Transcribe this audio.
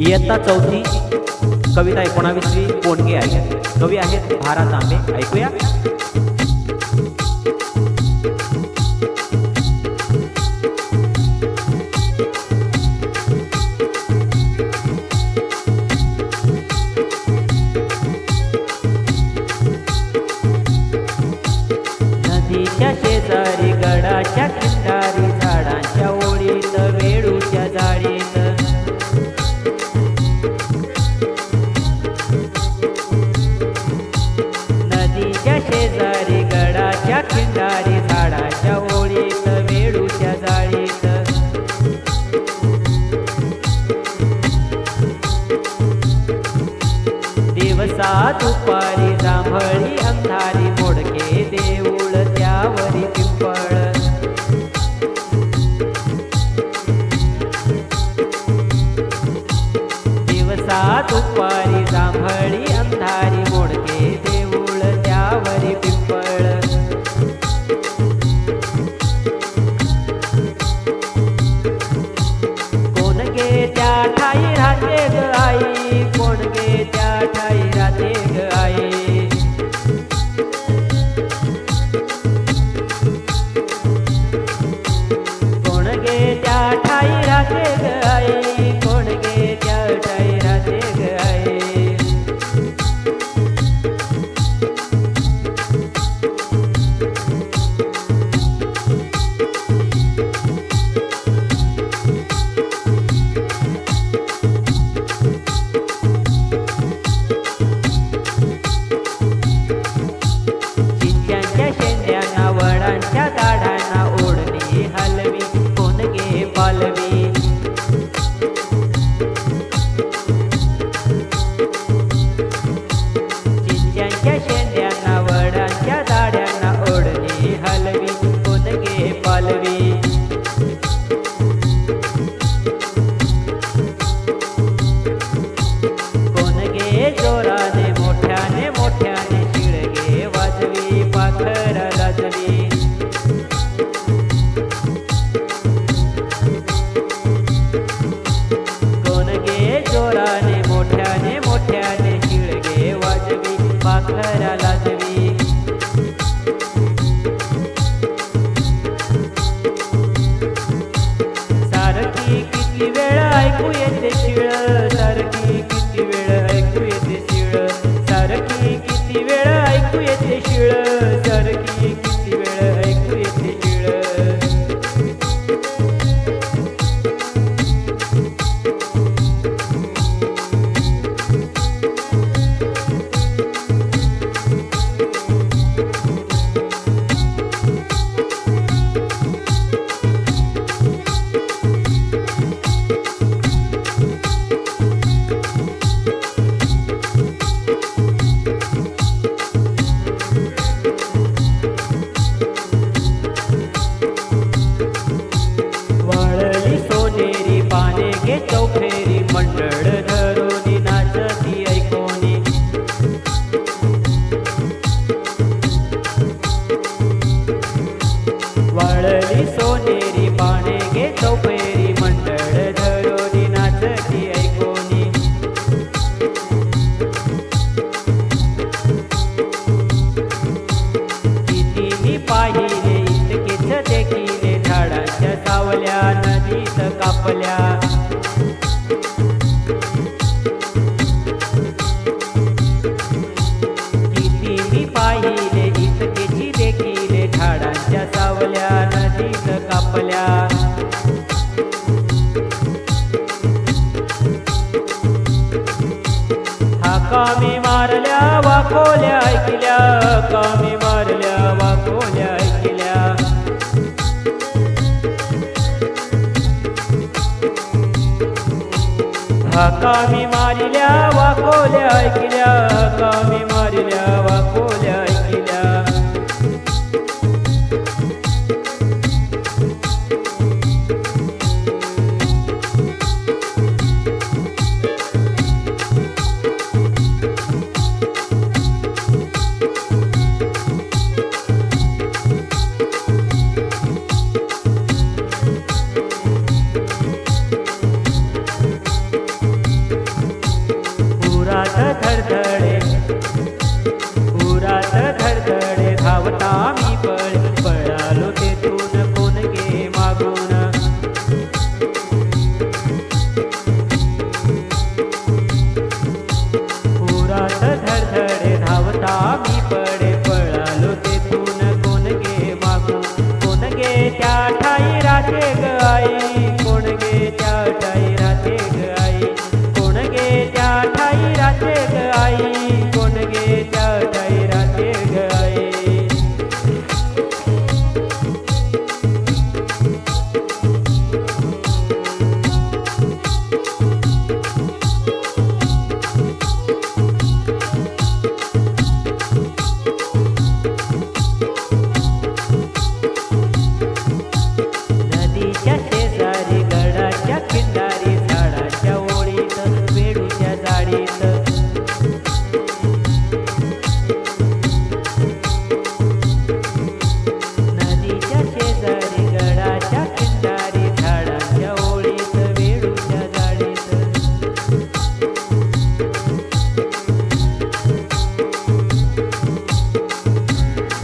इयत्ता चौथी कविता एकोणावीसची पोंडके आहे कवी आहेत भारा तांबे. ऐकूया. नदीच्या शेजारी गडाच्या शेजारी गडाच्या खिंडारी झाडाच्या ओळीत वेळूच्या जाळीत. दिवसा दुपारी जांभळी अंधारी मोडके देऊळ त्यावरी पिंपळ. दिवसा दुपारी जा la llevé. वाकोल्या ऐकल्या कामी मारल्या वाकोल्या ऐकल्या. हा कामी मारल्या वाकोल्या ऐकल्या कामी मारल्या. थरथर